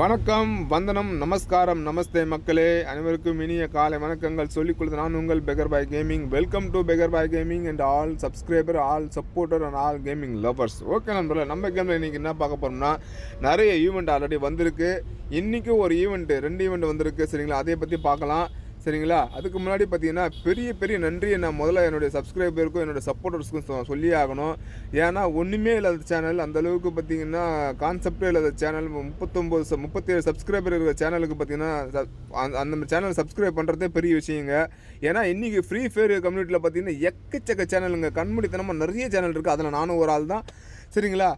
வணக்கம் வந்தனம் நமஸ்காரம் நமஸ்தே மக்களே. அனைவருக்கும் இனிய காலை வணக்கங்கள். சொல்லிக் கொடுத்த நான் உங்கள் beggar bye gaming welcome to beggar boy gaming and all subscriber all supporter and all gaming lovers okay நண்பர்களே நம்ம கேமில் இன்றைக்கி என்ன பார்க்க போகிறோம்னா நிறைய ஈவெண்ட் ஆல்ரெடி வந்திருக்கு. இன்றைக்கும் ஒரு ஈவெண்ட்டு ரெண்டு ஈவெண்ட் வந்திருக்கு. சரிங்களா? அதை பற்றி பார்க்கலாம். சரிங்களா? அதுக்கு முன்னாடி பார்த்தீங்கன்னா பெரிய பெரிய நன்றியை நான் முதல்ல என்னுடைய சப்ஸ்கிரைபருக்கும் என்னோட சப்போர்ட்டர்ஸ்க்கும் சொ- ஆகணும். ஏன்னா ஒன்றுமே இல்லாத சேனல் அந்தளவுக்கு பார்த்தீங்கன்னா கான்செப்டே இல்லாத சேனல் முப்பத்தொம்போது ச- முப்பத்தேழு சப்ஸ்கிரைபர் இருக்கிற சேனலுக்கு பார்த்தீங்கன்னா அந்த- அந்த சேனல் சப்ஸ்கிரைப் பண்ணுறதே பெரிய விஷயங்க. ஏன்னா இன்றைக்கி ஃப்ரீ ஃபயர் கம்யூனிட்டியில் பார்த்தீங்கன்னா எக்கச்சக்க சேனலுங்க கண்மூடித்தனமாக நிறைய சேனல் இருக்குது அதில் நானும் ஒரு ஆள் தான் சரிங்களா?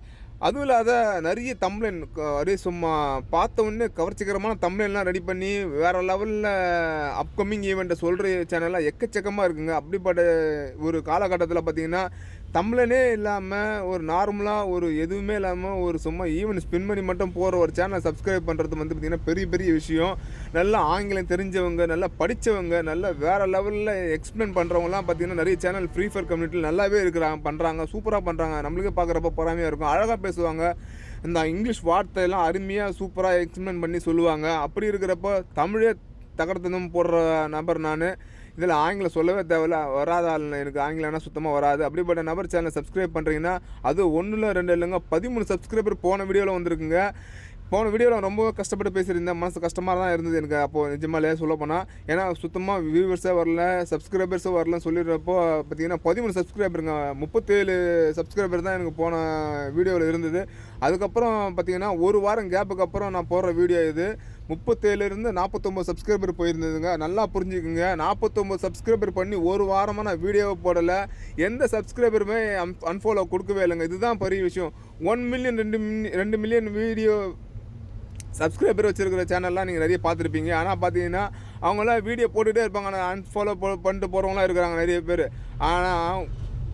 அதுவும் இல்லாத நிறைய தம்ப்ளைன் அப்படியே சும்மா பார்த்த உடனே கவர்ச்சிகரமான தம்ப்ளைன்லாம் ரெடி பண்ணி வேறு லெவலில் அப்கமிங் ஈவெண்ட்டை சொல்கிற சேனல்லாம் எக்கச்சக்கமாக இருக்குங்க. அப்படிப்பட்ட ஒரு காலகட்டத்தில் பார்த்திங்கன்னா தமிழனே இல்லாமல் ஒரு நார்மலாக ஒரு எதுவுமே இல்லாமல் ஒரு சும்மா ஈவன் ஸ்பின் பண்ணி மட்டும் போகிற ஒரு சேனலை சப்ஸ்கிரைப் பண்ணுறது வந்து பார்த்திங்கன்னா பெரிய பெரிய விஷயம். நல்லா ஆங்கிலம் தெரிஞ்சவங்க நல்லா படித்தவங்க நல்லா வேறு லெவலில் எக்ஸ்பிளைன் பண்ணுறவங்கலாம் பார்த்தீங்கன்னா நிறைய சேனல் ஃப்ரீ ஃபயர் கம்யூனிட்டியில் நல்லாவே இருக்கிறாங்க பண்ணுறாங்க சூப்பராக பண்ணுறாங்க நம்மளுக்கே பார்க்குறப்ப பொறாமையாக இருக்கும். அழகாக பேசுவாங்க. இந்த இங்கிலீஷ் வார்த்தையெல்லாம் அருமையாக சூப்பராக எக்ஸ்பிளைன் பண்ணி சொல்லுவாங்க. அப்படி இருக்கிறப்ப தமிழே தகர்த்ததும் போடுற நபர் நான். இதில் ஆங்கிலம் சொல்லவே தேவையில்ல. வராத ஆள் எனக்கு ஆங்கிலம்னா சுத்தமாக வராது. அப்படிப்பட்ட நபர் சேனலை சப்ஸ்கிரைப் பண்ணுறீங்கன்னா அது ஒன்றில் ரெண்டு இல்லைங்க பதிமூணு சப்ஸ்கிரைபர் போன வீடியோவில் வந்திருக்குங்க. போன வீடியோவில் ரொம்ப கஷ்டப்பட்டு பேசியிருந்தேன். மனசு கஷ்டமாக தான் இருந்தது எனக்கு. அப்போது நிஜமாலே சொல்ல போனால் ஏன்னா சுத்தமாக வியூவர்ஸே வரல சப்ஸ்கிரைபர்ஸும் வரலன்னு சொல்லிடுறப்போ பார்த்தீங்கன்னா பதிமூணு சப்ஸ்கிரைபருங்க முப்பத்தேழு சப்ஸ்கிரைபர் தான் எனக்கு போன வீடியோவில் இருந்தது. அதுக்கப்புறம் பார்த்தீங்கன்னா ஒரு வாரம் கேப்புக்கு அப்புறம் நான் போடுற வீடியோ இது. முப்பத்தேழுலேருந்து நாற்பத்தொம்பது சப்ஸ்கிரைபர் போயிருந்ததுங்க. நல்லா புரிஞ்சுக்குங்க. நாற்பத்தொம்பது சப்ஸ்கிரைபர் பண்ணி ஒரு வாரமாக நான் வீடியோவை போடலை. எந்த சப்ஸ்கிரைபருமே அன்ஃபாலோ கொடுக்கவே இல்லைங்க. இதுதான் பெரிய விஷயம். ஒன் மில்லியன் ரெண்டு மில்லி- ரெண்டு மில்லியன் வீடியோ சப்ஸ்கிரைபர் வச்சுருக்கிற சேனல்லாம் நீங்கள் நிறைய பார்த்துருப்பீங்க. ஆனால் பார்த்தீங்கன்னா அவங்களாம் வீடியோ போட்டுகிட்டே இருப்பாங்க. ஆனால் அன்ஃபாலோ பண்ணிட்டு போகிறவங்களாம் இருக்கிறாங்க நிறைய பேர். ஆனால்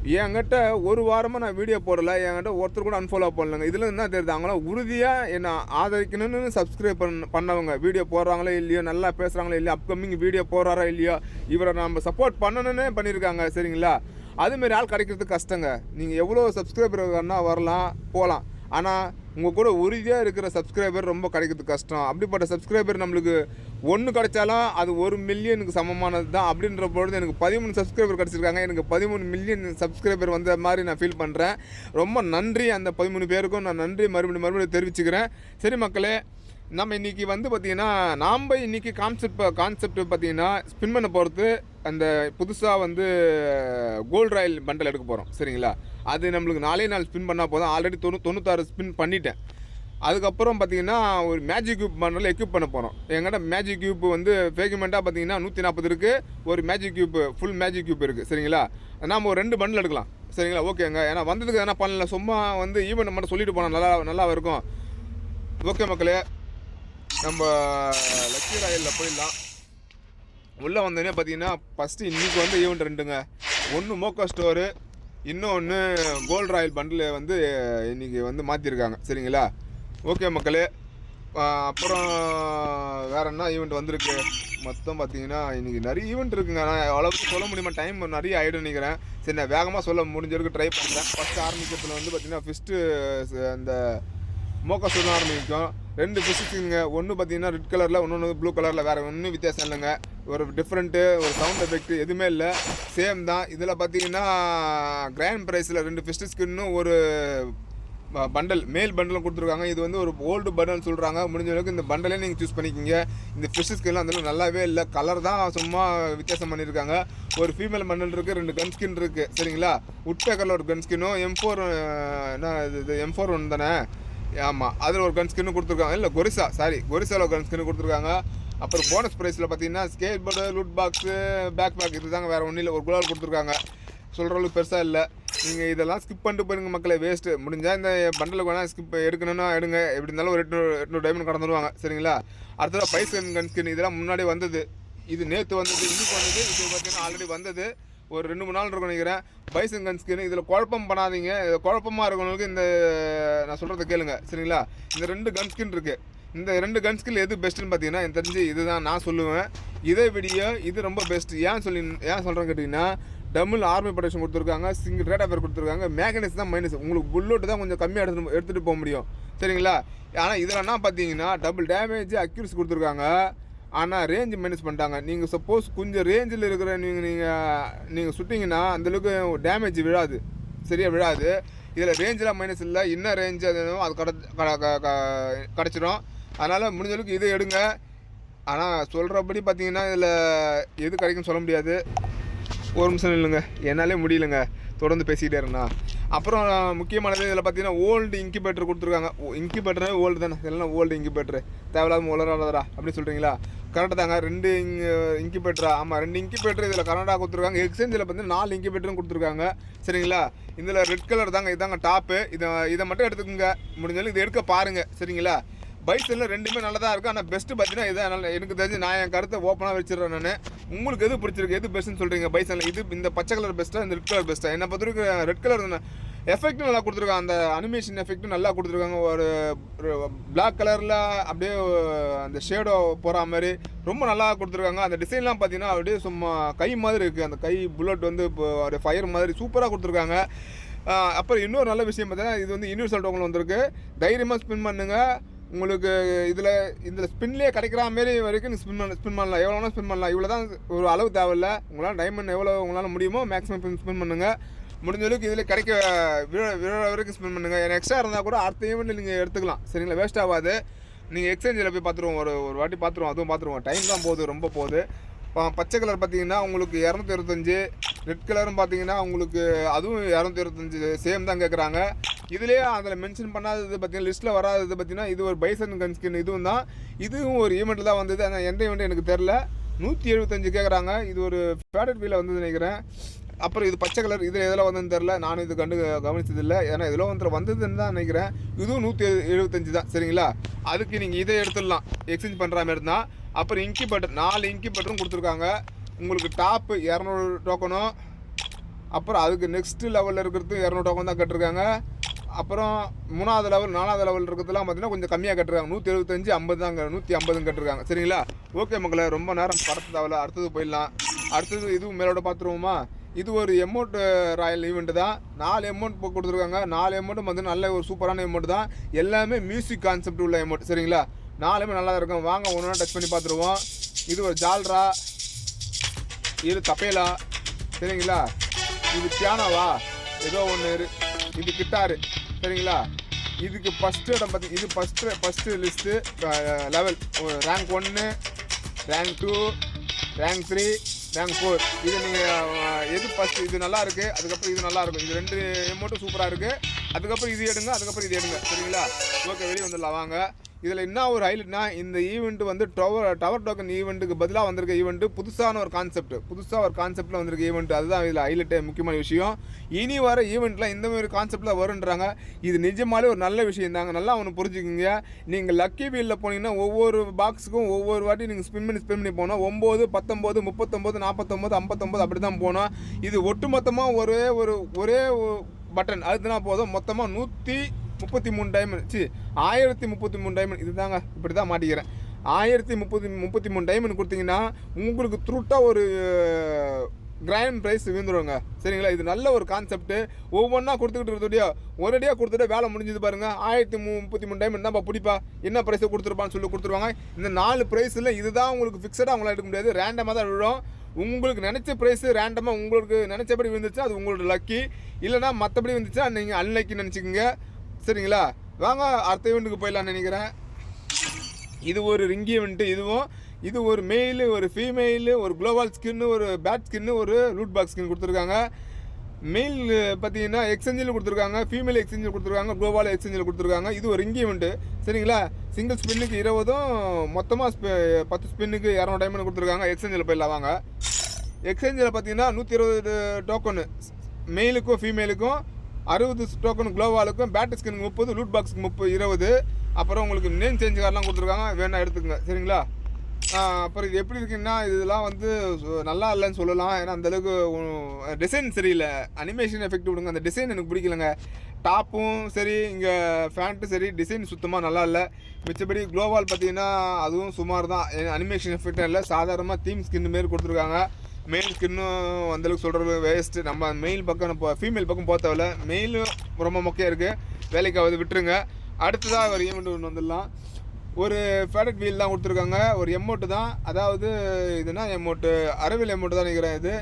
என்கிட்ட ஒரு வாரமாக நான் வீடியோ போடலை. என்கிட்ட ஒருத்தர் கூட அன்ஃபாலோ பண்ணலங்க. இதில் என்ன தெரியுது? அவங்களாம் உறுதியாக என்னை ஆதரிக்கணும்னு சப்ஸ்கிரைப் பண்ண பண்ணவங்க. வீடியோ போடுறாங்களோ இல்லையோ நல்லா பேசுகிறாங்களோ இல்லையோ அப்கமிங் வீடியோ போடுறாரோ இல்லையோ இவரை நம்ம சப்போர்ட் பண்ணணும்னே பண்ணியிருக்காங்க. சரிங்களா? அதுமாரி ஆள் கிடைக்கிறது கஷ்டங்க. நீங்கள் எவ்வளோ சப்ஸ்கிரைபர் வேணால் வரலாம் போகலாம் ஆனால் உங்கள் கூட உறுதியாக இருக்கிற சப்ஸ்கிரைபர் ரொம்ப கிடைக்கிறது கஷ்டம். அப்படிப்பட்ட சப்ஸ்கிரைபர் நம்மளுக்கு ஒன்று கிடைச்சாலும் அது ஒரு மில்லியனுக்கு சமமானது தான் அப்படின்ற பொழுது எனக்கு பதிமூணு சப்ஸ்கிரைபர் கிடச்சிருக்காங்க. எனக்கு பதிமூணு மில்லியன் சப்ஸ்கிரைபர் வந்த மாதிரி நான் ஃபீல் பண்ணுறேன் ரொம்ப நன்றி அந்த பதிமூணு பேருக்கும். நான் நன்றி மறுபடியும் மறுபடியும் தெரிவிச்சுக்கிறேன். சரி மக்களே நம்ம இன்றைக்கி வந்து பார்த்திங்கன்னா நாம் இன்றைக்கி கான்செப்ட் கான்செப்ட் பார்த்திங்கன்னா ஸ்பின் பண்ண போகிறது அந்த புதுசாக வந்து கோல்ட் ராயல் பண்டல் எடுக்க போகிறோம் சரிங்களா? அது நம்மளுக்கு நாலே நாள் ஸ்பின் பண்ணால் போதும். ஆல்ரெடி தொண்ணூ தொண்ணூத்தாறு ஸ்பின் பண்ணிட்டேன். அதுக்கப்புறம் பார்த்தீங்கன்னா ஒரு மேஜிக் கியூப் பண்டல் எக்யூப் பண்ண போகிறோம் எங்கிட்ட மேஜிக் கியூப் வந்து ஃபேக்மெண்ட்டாக பார்த்தீங்கன்னா நூற்றி நாற்பது இருக்குது ஒரு magic cube full magic cube இருக்குது சரிங்களா? நாம் ஒரு ரெண்டு பண்டில் எடுக்கலாம் சரிங்களா? ஓகேங்க ஏன்னா வந்ததுக்கு எதனா பண்ணல சும்மா வந்து ஈவெண்ட் மட்டும் சொல்லிட்டு போனால் நல்லா நல்லா இருக்கும். ஓகே மக்களே நம்ம லக்கி ராயலில் போயிடலாம். உள்ளே வந்தோடனே பார்த்தீங்கன்னா ஃபஸ்ட்டு இன்றைக்கி வந்து ஈவெண்ட் ரெண்டுங்க. ஒன்று மோக்கோ ஸ்டோரு இன்னொன்று கோல்ட் ராயல் பண்டில் வந்து இன்றைக்கி வந்து மாற்றிருக்காங்க சரிங்களா? ஓகே மக்களே. அப்புறம் வேற என்ன ஈவெண்ட் வந்திருக்கு? மொத்தம் பார்த்தீங்கன்னா இன்றைக்கி நிறைய ஈவெண்ட் இருக்குங்க. நான் அவ்வளோக்கு சொல்ல முடியுமா? டைம் நிறைய ஆகிடும் நினைக்கிறேன். சரி நான் வேகமாக சொல்ல முடிஞ்ச ட்ரை பண்ணுறேன் ஃபஸ்ட்டு ஆரம்பிக்கிறதுல வந்து பார்த்திங்கன்னா ஃபஸ்ட்டு அந்த மோக்கா தான் ஆரம்பிக்கும். ரெண்டு ஃபிஷிங்ஸுங்க ஒன்று பார்த்தீங்கன்னா ரெட் கலரில் ஒன்று ப்ளூ கலரில் வேறு ஒன்றும் வித்தியாசம் இல்லைங்க. ஒரு டிஃப்ரெண்ட்டு ஒரு சவுண்ட் எஃபெக்ட் எதுவுமே இல்லை. சேம் தான். இதில் பார்த்தீங்கன்னா கிராண்ட் ப்ரைஸில் ரெண்டு ஃபிஷ் ஸ்கின்னும் ஒரு பண்டல் மேல் பண்டலும் கொடுத்துருக்காங்க. இது வந்து ஒரு ஓல்டு பண்டல் சொல்கிறாங்க முடிஞ்ச அளவுக்கு இந்த பண்டலே நீங்கள் சூஸ் பண்ணிக்கிங்க. இந்த ஃபிஷ் ஸ்கின்லாம் அந்த நல்லாவே இல்லை. கலர் தான் சும்மா வித்தியாசம் பண்ணியிருக்காங்க. ஒரு ஃபீமேல் பண்டல் இருக்குது ரெண்டு கன் ஸ்கின் இருக்குது சரிங்களா? உட்பேக்கரில் ஒரு கன் ஸ்கின்னும் எம் ஃபோர் என்ன இது எம் ஃபோர் ஒன் தானே ஆமாம் அதில் ஒரு கன் ஸ்கின்னு கொடுத்துருக்காங்க. இல்லை கொரிசா சாரி கொரிசாவில் ஒரு கன் ஸ்கின்னு கொடுத்துருக்காங்க. அப்புறம் போனஸ் ப்ரைஸில் பார்த்தீங்கன்னா skateboard loot box pack pack இதுதாங்க வேறு ஒன்றும் இல்லை. ஒரு குலால் கொடுத்துருக்காங்க. சொல்கிற அளவுக்கு பெருசாக இல்லை. நீங்கள் இதெல்லாம் ஸ்கிப் பண்ணிட்டு போயிருங்க மக்களை வேஸ்ட்டு முடிஞ்சால் இந்த பண்டலுக்கு வேணால் ஸ்கிப் எடுக்கணும்னா எடுங்க. எப்படி இருந்தாலும் ஒரு எட்நூறு எட்நூறு டைமண்ட் கடந்துருவாங்க சரிங்களா? அடுத்ததாக பைசன் கன் ஸ்கின் இதெல்லாம் முன்னாடி வந்தது. இது நேற்று வந்தது இன்னைக்கு வந்தது. இது பார்த்தீங்கன்னா ஆல்ரெடி வந்தது. ஒரு ரெண்டு மூணு நாள் இருக்கும் நினைக்கிறேன். பைசன் கன் ஸ்கின் இதில் குழப்பம் பண்ணாதீங்க. குழப்பமாக இருக்கவங்களுக்கு இந்த நான் சொல்கிறத கேளுங்க. சரிங்களா? இந்த ரெண்டு கன் ஸ்கின் இருக்குது இந்த ரெண்டு கன் ஸ்கில் எது பெஸ்ட்டுன்னு பார்த்தீங்கன்னா எனக்கு தெரிஞ்சு இதுதான் நான் சொல்லுவேன். இதை விடிய இது ரொம்ப பெஸ்ட் ஏன் சொல்லி ஏன் சொல்கிறேன்னு கேட்டிங்கன்னா டபுள் ஆர்மி ப்ரொடக்ஷன் கொடுத்துருக்காங்க சிங்கிள் ரேட் ஆஃபர் கொடுத்துருக்காங்க. மேக்கனிக்ஸ் தான் மைனஸ் உங்களுக்கு புல்லோட்டு தான் கொஞ்சம் கம்மியாக எடுத்து எடுத்துகிட்டு போக முடியும். சரிங்களா? ஆனால் இதில் என்ன பார்த்தீங்கன்னா டபுள் டேமேஜ் அக்யூரிஸ் கொடுத்துருக்காங்க. ஆனால் ரேஞ்ச் மைனஸ் பண்ணிட்டாங்க. நீங்கள் சப்போஸ் கொஞ்சம் ரேஞ்சில் இருக்கிற நீங்கள் நீங்கள் நீங்கள் சுட்டிங்கன்னா அந்தளவுக்கு டேமேஜ் விழாது. சரியாக விழாது. இதில் ரேஞ்செலாம் மைனஸ் இல்லை. என்ன ரேஞ்சு அது அது கிட க- க- க- கிடச்சிரும். அதனால் முடிஞ்ச அளவுக்கு இதை எடுங்க. ஆனால் சொல்கிறபடி பார்த்தீங்கன்னா இதில் எது கிடைக்கும்னு சொல்ல முடியாது. ஒரு நிமிஷம் இல்லைங்க என்னாலே முடியலங்க. தொடர்ந்து பேசிக்கிட்டே இருந்தேன் அப்புறம் முக்கியமானது இதில் பார்த்தீங்கன்னா ஓல்டு இன்குபேட்டர் கொடுத்துருக்காங்க. இன்குபேட்டரே ஓல்டு தானே? இதெல்லாம் ஓல்டு இன்குபேட்டர் தேவையில்லாம உலராதரா அப்படின்னு சொல்கிறீங்களா கரெக்டாக தாங்க. ரெண்டு இன்குபேட்டரா ஆமாம் ரெண்டு இன்குபேட்டர் இதில் கனடா கொடுத்துருக்காங்க. எக்ஸ்சேஞ்சில் பார்த்தீங்கன்னா நாலு இன்குபேட்டரும் கொடுத்துருக்காங்க. சரிங்களா? இதில் ரெட் கலர் தாங்க இதாங்க டாப்பு இதை இதை மட்டும் எடுத்துக்கோங்க. முடிஞ்சாலும் இதை எடுக்க பாருங்கள் சரிங்களா? பைசனில் ரெண்டுமே நல்லதாக இருக்கும் ஆனால் பெஸ்ட்டு பார்த்தீங்கன்னா இதான் நல்ல எனக்கு தெரிஞ்சு நான் என் கருத்தை ஓப்பனாக வச்சிடுறேன் நான். உங்களுக்கு எது பிடிச்சிருக்கு? எது பெஸ்ட்டுன்னு சொல்கிறீங்க பைசனில் இது இந்த பச்சை கலர் பெஸ்ட்டாக இந்த ரெட் கலர் பெஸ்ட்டாக என்னை பார்த்துருக்கு ரெட் கலர் எஃபெக்ட்டும் நல்லா கொடுத்துருக்காங்க. அந்த அனிமேஷன் எஃபெக்ட்டும் நல்லா கொடுத்துருக்காங்க. ஒரு பிளாக் கலரில் அப்படியே அந்த ஷேடோ போகிற மாதிரி ரொம்ப நல்லா கொடுத்துருக்காங்க. அந்த டிசைன்லாம் பார்த்தீங்கன்னா அப்படியே சும்மா கை மாதிரி இருக்குது அந்த கை புல்லட் வந்து இப்போ ஒரு ஃபயர் மாதிரி சூப்பராக கொடுத்துருக்காங்க. அப்புறம் இன்னொரு நல்ல விஷயம் பார்த்தீங்கன்னா இது வந்து யூனிவர்சல் டோக்கன் வந்திருக்கு. தைரியமாக ஸ்பின் பண்ணுங்கள் உங்களுக்கு இதில் இதில் ஸ்பின்லேயே கிடைக்கிற மாரி வரைக்கும் நீங்கள் ஸ்பின் பண்ண ஸ்பின் பண்ணலாம். எவ்வளோ வேணால் ஸ்பின் பண்ணலாம். இவ்வளோ தான் ஒரு அளவு தேவையில்ல. உங்களால் டைமண்ட் எவ்வளோ உங்களால் முடியுமோ மேக்ஸிமம் ஸ்பின் பண்ணுங்கள் முடிஞ்ச அளவுக்கு இதில் கிடைக்க விழ விழ வரைக்கும் ஸ்பின் பண்ணுங்கள் எனக்கு எக்ஸ்ட்ரா இருந்தால் கூட அடுத்த ஈவெண்ட் நீங்கள் எடுத்துக்கலாம். சரிங்களா? வேஸ்ட் ஆகாது. நீங்கள் எக்ஸ்சேஞ்சில் போய் பார்த்துருவோம். ஒரு ஒரு வாட்டி பார்த்துருவோம். அதுவும் பார்த்துருவோம். டைம் தான் போகுது. ரொம்ப போகுது. பச்சை கலர் பார்த்தீங்கன்னா உங்களுக்கு இரநூத்தி இருபத்தஞ்சி ரெட் கலரும் பார்த்தீங்கன்னா உங்களுக்கு அதுவும் இரநூத்தி இருபத்தஞ்சி சேம் தான் கேட்குறாங்க இதுலேயே அதில் மென்ஷன் பண்ணாதது பார்த்தீங்கன்னா லிஸ்ட்டில் வராதது பார்த்தீங்கன்னா இது ஒரு பைசன் கன் ஸ்கின் இதுவும் தான். இதுவும் ஒரு ஈவெண்ட்டில் தான் வந்தது. ஆனால் எந்த ஈவெண்ட் எனக்கு தெரில நூற்றி எழுபத்தஞ்சு கேட்குறாங்க இது ஒரு ஃபேடட் வீல வந்து நினைக்கிறேன். அப்புறம் இது பச்சை கலர் இதில் எதில் வந்ததுன்னு தெரில நானும் இது கண்டு கவனிச்சதில்லை. ஏன்னா இதில் வந்து வந்ததுன்னு தான் நினைக்கிறேன். இதுவும் நூற்றி எழுபத்தஞ்சு தான். சரிங்களா? அதுக்கு நீங்கள் இதை எடுத்துடலாம். எக்ஸ்சேஞ்ச் பண்ணுற மாதிரி இருந்தால் அப்புறம் இங்கி பட்டர் நாலு இங்கி பட்டரும் கொடுத்துருக்காங்க. உங்களுக்கு டாப்பு இரநூறு டோக்கனும் அப்புறம் அதுக்கு நெக்ஸ்ட் லெவலில் இருக்கிறது இரநூறு டோக்கன் தான் கட்டிருக்காங்க. அப்புறம் மூணாவது லெவல் நாலாவது லெவல் இருக்கிறதுலாம் பார்த்தீங்கன்னா கொஞ்சம் கம்மியாக கட்டுறாங்க நூற்றி எழுபத்தஞ்சு ஐம்பது தாங்க நூற்றி ஐம்பதும் கட்டிருக்காங்க. சரிங்களா? ஓகே மக்களை ரொம்ப நேரம் படத்து தேவையில்ல அடுத்தது போயிடலாம். அடுத்தது இதுவும் மேலோட பார்த்துருவோமா? இது ஒரு எமௌண்ட் ராயல் ஈவெண்ட் தான். நாலு எமௌண்ட் கொடுத்துருக்காங்க. நாலு எமௌண்ட்டும் வந்து நல்ல ஒரு சூப்பரான எமௌண்ட் தான். எல்லாமே மியூசிக் கான்செப்ட் உள்ள எமௌண்ட் சரிங்களா? நாலுமே நல்லா தான் இருக்கும். வாங்க ஒன்று டச் பண்ணி பார்த்துருவோம். இது ஒரு ஜால்ரா. இது தப்பேலா சரிங்களா? இது பியானோவா ஏதோ ஒன்று இரு. இது கிட்டாரு. சரிங்களா? இதுக்கு ஃபஸ்ட்டு இடம் பார்த்து இது first first list level rank ஒன்று rank two rank three rank four இது நீங்கள் எது ஃபஸ்ட்டு இது நல்லா இருக்குது அதுக்கப்புறம் இது நல்லா இருக்கும். இது ரெண்டு எமௌண்ட்டும் சூப்பராக இருக்குது அதுக்கப்புறம் இது எடுங்க அதுக்கப்புறம் இது எடுங்க. சரிங்களா? ஓகே வெளியே வந்துடலாம். வாங்க. இதில் என்ன ஒரு ஹைலைட்னா இந்த ஈவெண்ட் வந்து டவர் டவர் டோக்கன் ஈவெண்ட்டுக்கு பதிலாக வந்திருக்க ஈவெண்ட்டு புதுசான ஒரு கான்செப்ட் புதுசாக ஒரு கான்செப்டில் வந்திருக்க ஈவெண்ட் அதுதான் இதில் ஹைலைட்டே முக்கியமான விஷயம். இனி வர ஈவெண்ட்டில் இந்த மாதிரி கான்செப்டில் வருன்றாங்க இது நிஜமாலே ஒரு நல்ல விஷயம் தாங்க. நல்லா ஒன்று புரிஞ்சுக்கிங்க. நீங்கள் லக்கி வீலில் போனீங்கன்னா ஒவ்வொரு பாக்ஸுக்கும் ஒவ்வொரு வாட்டி நீங்கள் ஸ்பின் பண்ணி ஸ்பின் பண்ணி போனோம் ஒம்பது பத்தொம்போது முப்பத்தொம்போது நாற்பத்தொம்போது ஐம்பத்தொம்போது அப்படி தான் போனோம் இது ஒட்டுமொத்தமாக ஒரே ஒரு ஒரே பட்டன் அழுத்தினா போதும். மொத்தமாக நூற்றி முப்பத்தி மூணு டைமண்ட் சி ஆயிரத்தி முப்பத்தி மூணு டைமண்ட் இதுதாங்க இப்படி தான் மாட்டிக்கிறேன். ஆயிரத்தி முப்பத்தி முப்பத்தி மூணு டைமண்ட் கொடுத்தீங்கன்னா உங்களுக்கு த்ரூட்டாக ஒரு கிராண்ட் ப்ரைஸ் விழுந்துருவாங்க சரிங்களா? இது நல்ல ஒரு கான்செப்ட் ஒவ்வொன்றா கொடுத்துக்கிட்டு இருக்கிறதோடய ஒரேடியாக கொடுத்துட்டு வேலை முடிஞ்சது பாருங்க. ஆயிரத்தி மு முப்பத்தி மூணு டைமண்ட் தான்ப்பா பிடிப்பா. என்ன ப்ரைஸை கொடுத்துருப்பான்னு சொல்லி கொடுத்துருவாங்க. இந்த நாலு ப்ரைஸில் இதுதான் உங்களுக்கு ஃபிக்ஸடாக அவங்களால எடுக்க முடியாது. ரேண்டமாக தான் விழும். உங்களுக்கு நினச்ச ப்ரைஸ் ரேண்டமாக உங்களுக்கு நினச்சபடி விழுந்துச்சு அது உங்களோட லக்கி இல்லைனா மற்றபடி வந்துச்சுன்னா நீங்கள் அன்லக்கி நினச்சிக்கோங்க. சரிங்களா? வாங்க அடுத்த ஈவெண்ட்டுக்கு போயிடலாம்னு நினைக்கிறேன். இது ஒரு ரிங்கி ஈவெண்ட்டு இதுவும் இது ஒரு மெயிலு ஒரு ஃபீமெயிலு ஒரு குளோபால் ஸ்கின்னு ஒரு பேட் ஸ்கின்னு ஒரு ரூட் பாக்ஸ் ஸ்கின் கொடுத்துருக்காங்க. மெயில் பார்த்தீங்கன்னா எக்ஸ்சேஞ்சில் கொடுத்துருக்காங்க. ஃபீமேல் எக்ஸ்சேஞ்சில் கொடுத்துருக்காங்க. குளோபால் எக்ஸ்சேஞ்சில் கொடுத்துருக்காங்க. இது ஒரு ரிங்கி ஈவெண்ட்டு சரிங்களா? சிங்கிள் ஸ்பின்னுக்கு இருபதும் மொத்தமாக பத்து ஸ்பின்னுக்கு இரநூறு டைமண்ட் கொடுத்துருக்காங்க. எக்ஸ்சேஞ்சில் போயிடலாம் வாங்க. எக்ஸ்சேஞ்சில் பார்த்தீங்கன்னா நூற்றி இருபது டோக்கனு மெயிலுக்கும் ஃபீமேலுக்கும் அறுபது டோக்கன் குளோவாலுக்கும் பேட்டரி ஸ்கின் முப்பது லூட் பாக்ஸுக்கு முப்பது இருபது. அப்புறம் உங்களுக்கு நேம் சேஞ்ச் கார்டெலாம் கொடுத்துருக்காங்க. வேணா எடுத்துக்கங்க. சரிங்களா? அப்புறம் இது எப்படி இருக்குன்னா இதெல்லாம் வந்து சு- நல்லா இல்லைன்னு சொல்லலாம். ஏன்னா அந்தளவுக்கு டிசைன் சரியில்லை. அனிமேஷன் எஃபெக்ட் விடுங்க. அந்த டிசைன் எனக்கு பிடிக்கலங்க. டாப்பும் சரி இங்கே ஃபேண்ட்டும் சரி டிசைன் சுத்தமாக நல்லா இல்லை. மிச்சபடி க்ளோவால் பார்த்தீங்கன்னா அதுவும் சுமார் தான். அனிமேஷன் எஃபெக்டும் இல்லை. சாதாரணமாக தீம் ஸ்கின் மாரி கொடுத்துருக்காங்க. மேலுக்கு இன்னும் அந்தளவுக்கு சொல்கிறது வேஸ்ட்டு நம்ம மெயில் பக்கம் இப்போ ஃபீமேல் பக்கம் போத்தவில்ல மெயிலும் ரொம்ப மொக்கையாக இருக்குது வேலைக்காவது விட்டுருங்க. அடுத்ததாக ஒரு ஈவெண்ட் ஒன்று வந்துடலாம். ஒரு ஃபேடட் வீல் தான் கொடுத்துருக்காங்க. ஒரு எமௌண்ட்டு தான். அதாவது இதுனா எமௌண்ட்டு அரவியல் எமௌண்ட்டு தான் நினைக்கிறேன் இது.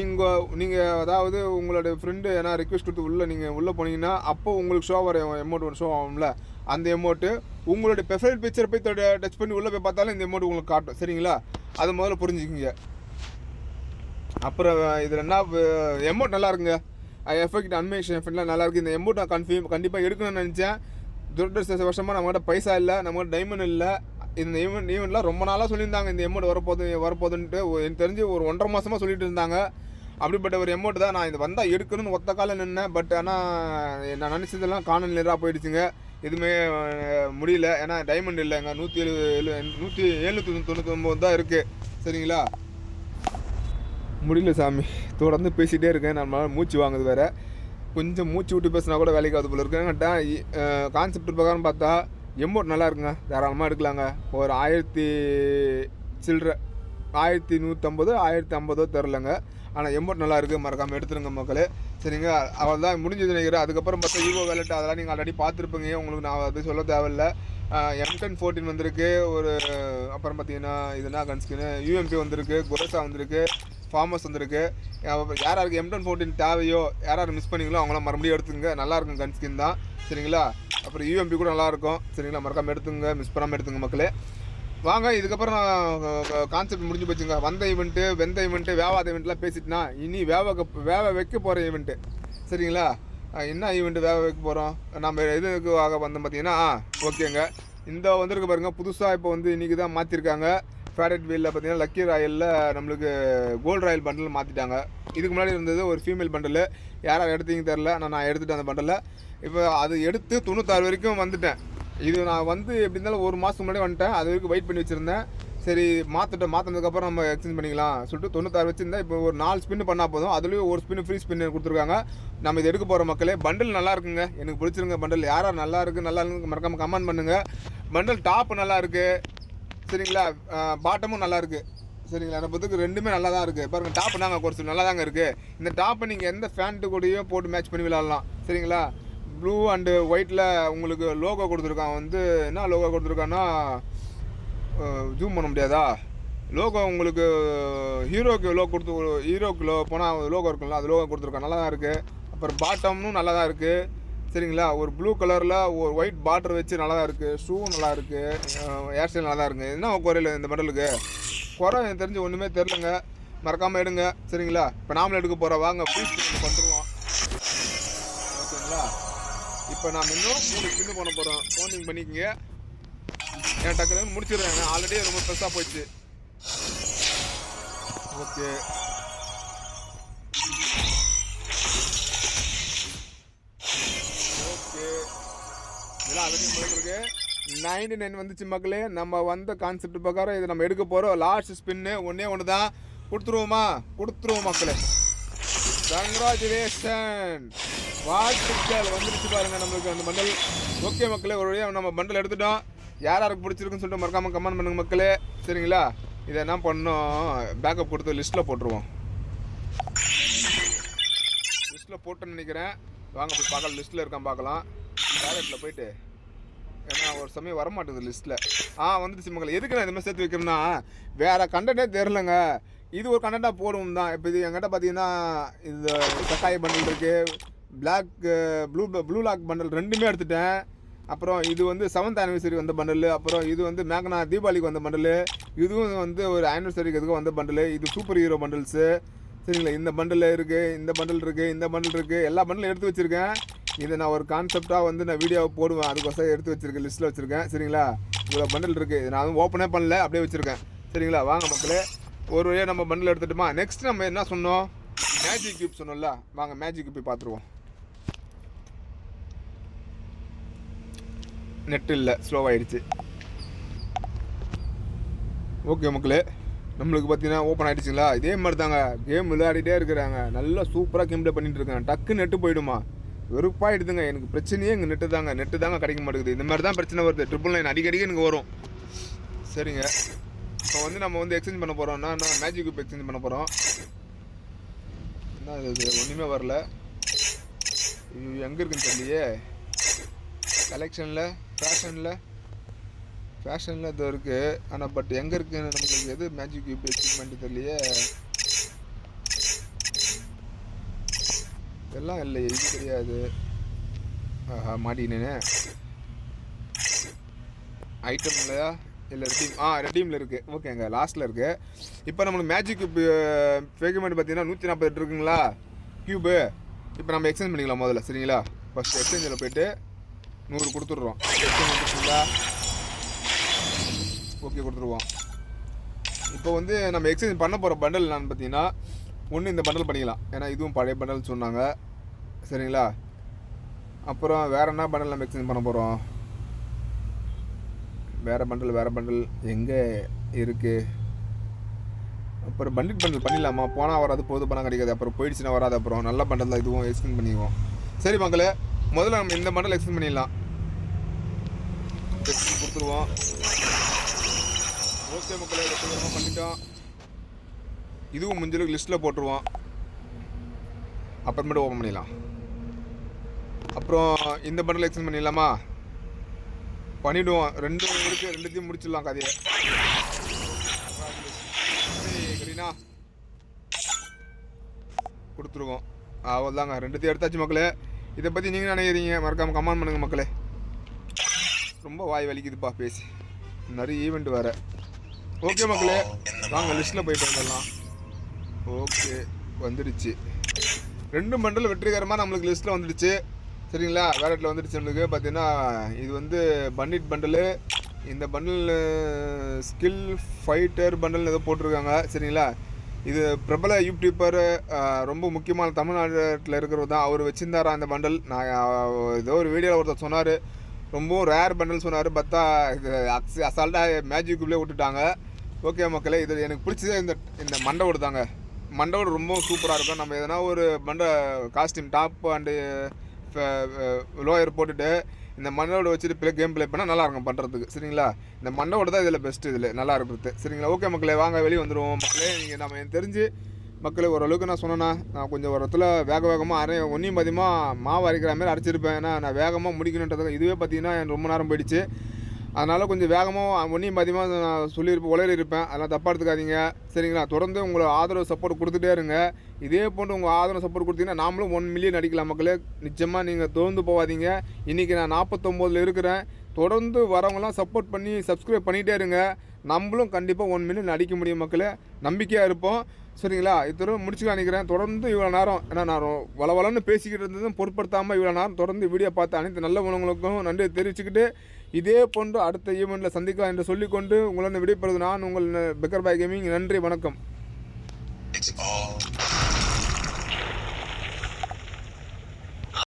இங்கே நீங்கள் அதாவது உங்களோட ஃப்ரெண்டு ஏன்னா ரிக்வெஸ்ட் கொடுத்து உள்ளே நீங்கள் உள்ளே போனீங்கன்னா அப்போ உங்களுக்கு ஷோ வர எமௌண்ட் ஒன்று ஷோ ஆகும்ல. அந்த எமௌண்ட்டு உங்களுடைய ப்ரொஃபைல் பிக்சர் போய் டச் பண்ணி உள்ளே போய் பார்த்தாலும் இந்த எமௌண்ட் உங்களுக்கு காட்டும். சரிங்களா? அது முதல்ல புரிஞ்சுக்கிங்க. அப்புறம் இதில் என்ன எமௌண்ட் நல்லா இருக்குங்க எஃபெக்ட் அன்மேஷன் எஃபெக்ட்லாம் நல்லா இருக்குது இந்த எமௌண்ட் நான் கன்ஃபியூம் கண்டிப்பாக எடுக்கணும்னு நினச்சேன். துரதிருஷ்ட வருஷமாக நம்மகிட்ட பைசா இல்லை நம்மகிட்ட டைமண்ட் இல்லை. இந்த ஈவெண்ட் ஈவெண்ட்லாம் ரொம்ப நாளாக சொல்லியிருந்தாங்க இந்த எமௌண்ட் வரப்போகுது வரப்போகுதுன்ட்டு எனக்கு தெரிஞ்சு ஒரு ஒன்றரை மாதமாக சொல்லிட்டு இருந்தாங்க. அப்படிப்பட்ட ஒரு எமௌண்ட் தான் நான் இது வந்தால் எடுக்கணும்னு ஒத்த காலம் நின்னேன். பட் ஆனால் நான் நினச்சதெல்லாம் காணல் நேராக போயிடுச்சுங்க. எதுவுமே முடியல. ஏன்னா டைமண்ட் இல்லைங்க. நூற்றி எழுபது நூற்றி எழுநூற்றி தொண்ணூற்றி தான் இருக்குது சரிங்களா? முடியல சாமி. தொடர்ந்து பேசிகிட்டே இருக்கேன். நம்மளால் மூச்சு வாங்குது வேறு. கொஞ்சம் மூச்சு விட்டு பேசினா கூட வேலைக்கு ஆகுது போல இருக்குங்கட்டா கான்செப்ட் பிரகாரம் பார்த்தா எமௌண்ட் நல்லா இருக்குங்க. தாராளமாக எடுக்கலாங்க. ஒரு ஆயிரத்தி சில்லற ஆயிரத்தி நூற்றம்பது ஆயிரத்தி ஐம்பதோ தெரிலங்க ஆனால் எமௌண்ட் நல்லா இருக்குது மறக்காமல் எடுத்துருங்க மக்களே. சரிங்க. அவள் தான் முடிஞ்சது நினைக்கிறேன். அதுக்கப்புறம் பார்த்தா ஈவோ வேலட் அதெல்லாம் நீங்கள் ஆல்ரெடி பார்த்துருப்பீங்க. உங்களுக்கு நான் அது சொல்ல தேவையில்ல. எம் டென் ஃபோர்டீன் வந்திருக்கு. ஒரு அப்புறம் பார்த்தீங்கன்னா இதுனா கன்ஸ்கின்னு யூஎம்பி வந்திருக்கு. குரோசா வந்திருக்கு. ஃபார்மஸ் வந்திருக்கு. அஹ் யார் யாருக்கு எம் ஃபோர்டீன் தேவையோ யார் யார் மிஸ் பண்ணீங்களோ அவங்களாம் மறுபடியும் எடுத்துங்க நல்லாயிருக்கும் கன் ஸ்கின் தான். சரிங்களா? அப்புறம் யூஎம்பி கூட நல்லாயிருக்கும் சரிங்களா? மறக்காமல் எடுத்துங்க மிஸ் பண்ணாமல் எடுத்துங்க மக்களே. வாங்க இதுக்கப்புறம் கான்செப்ட் முடிஞ்சு போச்சுங்க. வந்த ஈவெண்ட்டு வெந்த ஈவெண்ட்டு வேவாத ஈவெண்ட்லாம் பேசிட்டுனா இனி வேவ வேவ வைக்க போகிற ஈவெண்ட்டு சரிங்களா? என்ன ஈவெண்ட்டு வேவ வைக்க போகிறோம் நம்ம இதுக்கு ஆக வந்தோம் பார்த்தீங்கன்னா ஓகேங்க. இந்த வந்திருக்கு பாருங்கள் புதுசாக இப்போ வந்து இன்றைக்கி தான் மாற்றிருக்காங்க ஃபேடட் வீலில் பார்த்தீங்கன்னா லக்கி ராயலில் நம்மளுக்கு கோல்டு ராயல் பண்டில் மாற்றிட்டாங்க இதுக்கு முன்னாடி இருந்தது ஒரு ஃபீமேல் பண்டில் யாராவது எடுத்தீங்க தெரில ஆனால் நான் எடுத்துட்டேன் அந்த பண்டில் இப்போ அது எடுத்து தொண்ணூத்தாறு வரைக்கும் வந்துட்டேன். இது நான் வந்து எப்படி இருந்தாலும் ஒரு மாதத்துக்கு முன்னாடி வந்துட்டேன். அது வரைக்கும் வெயிட் பண்ணி வச்சுருந்தேன். சரி மாற்றிட்டேன் மாற்றினதுக்கப்புறம் நம்ம எக்ஸ்சேஞ்ச் பண்ணிக்கலாம் சொல்லிட்டு தொண்ணூத்தாறு வச்சுருந்தேன். இப்போ ஒரு நாலு ஸ்பின்னு பண்ணால் போதும். அதுலேயும் ஒரு ஸ்பின் ஃப்ரீ ஸ்பின் கொடுத்துருக்காங்க. நம்ம இது எடுக்க போகிற மக்களே. பண்டில் நல்லா இருக்குங்க. எனக்கு பிடிச்சிருங்க பண்டில் யாராக நல்லா இருக்குது நல்லா இருக்கு மறக்காமல் கமெண்ட் பண்ணுங்கள் பண்டில் டாப் நல்லா இருக்குது சரிங்களா பாட்டமும் நல்லா இருக்குது சரிங்களா? நம்ம இதுக்கு ரெண்டுமே நல்லா தான் இருக்குது பாருங்கள் டாப் நாங்கள் குறைச்சி நல்லா தாங்க இருக்குது இந்த டாப்பை நீங்கள் எந்த ஃபேண்ட்டு கூடயும் போட்டு மேட்ச் பண்ணி விளாட்லாம் சரிங்களா? ப்ளூ அண்டு ஒயிட்டில் உங்களுக்கு லோகோ கொடுத்துருக்கான். வந்து என்ன லோகோ கொடுத்துருக்கான்னா ஜூம் பண்ண முடியாதா? லோகோ உங்களுக்கு ஹீரோக்கு லோ கொடுத்து ஹீரோக்கு லோ போனால் லோகோ இருக்கும்ல அது லோகோ கொடுத்துருக்கான். நல்லா தான் இருக்குது அப்புறம் பாட்டமும் நல்லா தான் இருக்குது சரிங்களா? ஒரு ப்ளூ கலரில் ஒரு ஒயிட் பார்டர் வச்சு நல்லா தான் இருக்குது ஷூவும் நல்லா இருக்குது ஹேர் ஸ்டைல் நல்லா இருக்குது என்ன குறையில இந்த மெடலுக்கு குறை எனக்கு தெரிஞ்சு ஒன்றுமே தெரிலங்க மறக்காமல் எடுங்க. சரிங்களா? இப்போ நாமளும் எடுக்க போகிறோம் வாங்க ப்ளீஸ் பண்ணுவோம் ஓகேங்களா? இப்போ நாம் இன்னும் மூணு பின்னு பண்ண போகிறோம் ஃபோனிங் பண்ணிக்கங்க. ஏன் டக்குனு முடிச்சிடுறேன். ஆல்ரெடி ரொம்ப ப்ரெஸ்ஸாக போயிடுச்சு. ஓகே. நைன்டி நைன் வந்துச்சு மக்களே. நம்ம வந்த கான்செப்ட் பிரகாரம் இதை நம்ம எடுக்க போகிறோம் லாஸ்ட் ஸ்பின்னு ஒன்றே ஒன்று தான் கொடுத்துருவோமா? கொடுத்துருவோம் மக்களே. கங்க்ராச்சுலேஷன் வாழ்த்துக்கள். வந்துருச்சு பாருங்க நம்மளுக்கு அந்த மண்டல் ஓகே மக்களே ஒரு வழியாக நம்ம மண்டல் எடுத்துட்டோம். யார் யாருக்கு பிடிச்சிருக்குன்னு சொல்லிட்டு மறக்காமல் கமெண்ட் பண்ணுங்க மக்களே. சரிங்களா? இதை என்ன பண்ணோம்? பேக்கப் கொடுத்து லிஸ்ட்டில் போட்டுருவோம். லிஸ்ட்டில் போட்டேன்னு நினைக்கிறேன். வாங்க போய் பார்க்கலாம். லிஸ்ட்டில் இருக்கான் பார்க்கலாம். வேலெட்டில் போயிட்டு. ஏன்னா ஒரு சமயம் வரமாட்டேது லிஸ்ட்டில் ஆ வந்துட்டு சிம்மங்கள் எதுக்கு நான் இந்த மாதிரி சேர்த்து வைக்கிறேன்னா வேறு கண்டென்ட்டே தெரிலங்க இது ஒரு கண்டென்ட்டாக போடுவோம் தான் இப்போ இது என்கிட்ட பார்த்தீங்கன்னா இந்த கட்டாய பண்டில் இருக்குது black blue blue lock bundle ரெண்டுமே எடுத்துட்டேன். அப்புறம் இது வந்து செவன்த் ஆனிவர்சரி வந்த பண்டல் அப்புறம் இது வந்து மேக்னா தீபாவளிக்கு வந்த பண்டல் இதுவும் வந்து ஒரு ஆனிவர்சரிக்கு எதுக்கும் வந்த பண்டல் இது சூப்பர் ஹீரோ பண்டல்ஸு சரிங்களா? இந்த பண்டில் இருக்குது இந்த பண்டில் இருக்குது இந்த பண்டில் இருக்குது எல்லா பண்டிலும் எடுத்து வச்சுருக்கேன். இதை நான் ஒரு கான்செப்டாக வந்து நான் வீடியோவை போடுவேன். அதுக்கோசரம் எடுத்து வச்சுருக்கேன் லிஸ்ட்டில் வச்சுருக்கேன். சரிங்களா? இவ்வளோ பண்டில் இருக்குது நான் வந்து ஓப்பனே பண்ணல அப்படியே வச்சுருக்கேன். சரிங்களா? வாங்க மக்களே ஒரு வழியாக நம்ம பண்டில் எடுத்துட்டுமா? நெக்ஸ்ட் நம்ம என்ன சொன்னோம்? மேஜிக் கியூப் சொன்னோம்ல. வாங்க மேஜிக் கியூப் பார்த்துருவோம். நெட் இல்லை ஸ்லோவாகிடுச்சு ஓகே மக்களே நம்மளுக்கு பார்த்தீங்கன்னா ஓப்பன் ஆகிடுச்சிங்களா இதே மாதிரி தாங்க கேம் விளையாடிட்டே இருக்கிறாங்க. நல்லா சூப்பராக கேம் ப்ளே பண்ணிட்டு இருக்காங்க. டக்கு நெட்டு போயிடுமா? வெறுப்பாயிடுதுங்க எனக்கு பிரச்சனையே இங்கே நெட்டு தாங்க நெட்டு தாங்க கிடைக்க மாட்டேங்குது. இந்த மாதிரி தான் பிரச்சனை வருது. ட்ரிபிள் நைன் அடிக்கடிக்கு எனக்கு வரும். சரிங்க. இப்போ வந்து நம்ம வந்து எக்ஸ்சேஞ்ச் பண்ண போகிறோம்னா மேஜிக் குப் எக்ஸ்சேஞ்ச் பண்ண போகிறோம் என்ன இது? ஒன்றுமே வரல. இது எங்கே இருக்குன்னு தெரியலையே. கலெக்ஷனில் ஃபேஷனில் ஃபேஷனில் இது இருக்குது ஆனால் பட் எங்கே இருக்குன்னு நமக்கு எது மேஜிக் இப்போ எக்ஸ்சேஞ்ச் பண்ணிட்டு தெரியலையே. இதெல்லாம் இல்லை இது தெரியாது. ஆஹா மாட்டினேனே ஐட்டம் இல்லையா இல்லை ரெட்டீம் ஆ ரெட்டீமில் இருக்குது ஓகேங்க லாஸ்ட்டில் இருக்குது இப்போ நம்மளுக்கு மேஜிக் கியூப் பேமெண்ட் பார்த்தீங்கன்னா நூற்றி நாற்பது இருக்குங்களா? கியூபு இப்போ நம்ம எக்ஸ்சேஞ்ச் பண்ணிக்கலாம் முதல்ல சரிங்களா? ஃபஸ்ட்டு எக்ஸ்சேஞ்சில் போயிட்டு நூறு கொடுத்துட்றோம். எக்ஸ்சேஞ்ச் ஓகே கொடுத்துருவோம் இப்போ வந்து நம்ம எக்ஸ்சேஞ்ச் பண்ண போகிற பண்டல் என்னன்னு பார்த்தீங்கன்னா ஒன்று இந்த பண்டல் பண்ணிக்கலாம். ஏன்னா இதுவும் பழைய பண்டல் சொன்னாங்க. சரிங்களா? அப்புறம் வேறு என்ன பண்டல் நம்ம எக்ஸ்சேஞ்ச் பண்ண போகிறோம் வேறு பண்டல் வேறு பண்டல் எங்கே இருக்குது அப்புறம் பண்டில் பண்டல் பண்ணிடலாமா? போனால் வராது போது பணம் கிடைக்காது. அப்புறம் போயிடுச்சுன்னா வராது. அப்புறம் நல்ல பண்டல் தான் இதுவும் எக்ஸ்பிளைன் பண்ணிக்குவோம். சரி மக்களே முதல்ல நம்ம இந்த பண்டல் எக்ஸ்பிளைன் பண்ணிடலாம். கொடுத்துருவோம். ஓகே மக்களே பண்ணிட்டோம். இதுவும் முடிஞ்சளவுக்கு லிஸ்ட்டில் போட்டுருவோம். அப்புறமேட்டு ஓப்பன் பண்ணிடலாம். அப்புறம் இந்த பண்டில் எக்ஸ்டெண்ட் பண்ணிடலாமா? பண்ணிவிடுவோம் ரெண்டு இருக்குது ரெண்டுத்தையும் முடிச்சிடலாம் கதையை. சரி, கொடுத்துருவோம். அவ்வளோதாங்க ரெண்டுத்தையும் எடுத்தாச்சு மக்களே. இதை பற்றி நீங்கள் நினைக்கிறீங்க? மறக்காமல் கமெண்ட் பண்ணுங்கள் மக்களே. ரொம்ப வாய் வலிக்குதுப்பா பேசி. நிறைய ஈவெண்ட் வேறு. ஓகே மக்களே. வாங்க லிஸ்ட்டில் போயிட்டு வந்துடலாம். ஓகே வந்துடுச்சு. ரெண்டு பண்டல் வெற்றிகரமாக நம்மளுக்கு லிஸ்ட்டில் வந்துடுச்சு. சரிங்களா? வேலட்டில் வந்துடுச்சு நம்மளுக்கு. பார்த்தீங்கன்னா இது வந்து பண்டிட் பண்டலு இந்த பண்டில் ஸ்கில் ஃபைட்டர் பண்டல் ஏதோ போட்டிருக்காங்க. சரிங்களா? இது பிரபல யூடியூப்பர் ரொம்ப முக்கியமான தமிழ்நாட்டில் இருக்கிறவர் தான். அவர் வச்சிருந்தாரா அந்த பண்டல்? நான் ஏதோ ஒரு வீடியோவில் ஒருத்தர் சொன்னார். ரொம்பவும் ரேர் பண்டல் சொன்னார். பார்த்தா இது அக்ஸ் அசால்ட்டாக மேஜிக்குள்ளே விட்டுட்டாங்க. ஓகே மக்களே இது எனக்கு பிடிச்சதே இந்த இந்த மண்டை விடுதாங்க மண்டபம் ரொம்ப சூப்பராக இருக்கும். நம்ம எதனா ஒரு மண்டை காஸ்டியூம் டாப் அண்டு லோயர் போட்டுட்டு இந்த மண்டவோட வச்சுட்டு பிளே கேம் ப்ளே பண்ணால் நல்லா இருக்கும் பண்ணுறதுக்கு சரிங்களா? இந்த மண்டவோட தான் இதில் பெஸ்ட்டு இதில். நல்லா இருக்கிறது. சரிங்களா? ஓகே மக்களே வாங்க வெளியே வந்துடுவோம் மக்களே நீங்கள் நம்ம எனக்கு தெரிஞ்சு மக்களே ஓரளவுக்கு நான் சொன்னேன்னா நான் கொஞ்சம் ஒரு இடத்துல வேக வேகமாக அரை ஒன்றையும் பார்த்தீங்கன்னா மாவு அரைக்கிற மாதிரி அரைச்சிருப்பேன். ஏன்னா நான் வேகமாக முடிக்கணுன்றதுக்கு இதுவே பார்த்தீங்கன்னா எனக்கு ரொம்ப நேரம் போயிடுச்சு. அதனால் கொஞ்சம் வேகமாக ஒன்றையும் பாதியமாக நான் சொல்லியிருப்பேன் உளறி இருப்பேன் அதெல்லாம் தப்பாக எடுத்துக்காதீங்க. சரிங்களா? தொடர்ந்து உங்களை ஆதரவு சப்போர்ட் கொடுத்துட்டே இருங்க. இதே போன்று உங்கள் ஆதரவு சப்போர்ட் கொடுத்தீங்கன்னா நாமளும் ஒன் மில்லியன் அடிக்கலாம் மக்களே. நிச்சயமாக நீங்கள் தோர்ந்து போகாதீங்க இன்றைக்கி நான் நாற்பத்தொம்போதில் இருக்கிறேன். தொடர்ந்து வரவங்களாம் சப்போர்ட் பண்ணி சப்ஸ்கிரைப் பண்ணிகிட்டே இருங்க. நம்மளும் கண்டிப்பாக ஒன் மில்லியன் அடிக்க முடியும் மக்களே. நம்பிக்கையாக இருப்போம். சரிங்களா? இத்தோட முடிச்சுக்கலாம் நினைக்கிறேன். தொடர்ந்து இவ்வளோ நேரம் ஏன்னா நான் ரொ- வள வளன்னு பேசிக்கிட்டு இருந்ததும் பொருட்படுத்தாமல் இவ்வளோ நேரம் தொடர்ந்து வீடியோ பார்த்த அனைத்து நல்ல உணவுகளுக்கும் நன்றி தெரிவிச்சுக்கிட்டு இதே போன்று அடுத்த ஈவெண்ட்டில் சந்திக்கலாம் என்று சொல்லிக்கொண்டு உங்களை விடைபெறுவது நான் உங்கள் பெக்கர் பாய் கேமிங். நன்றி வணக்கம்.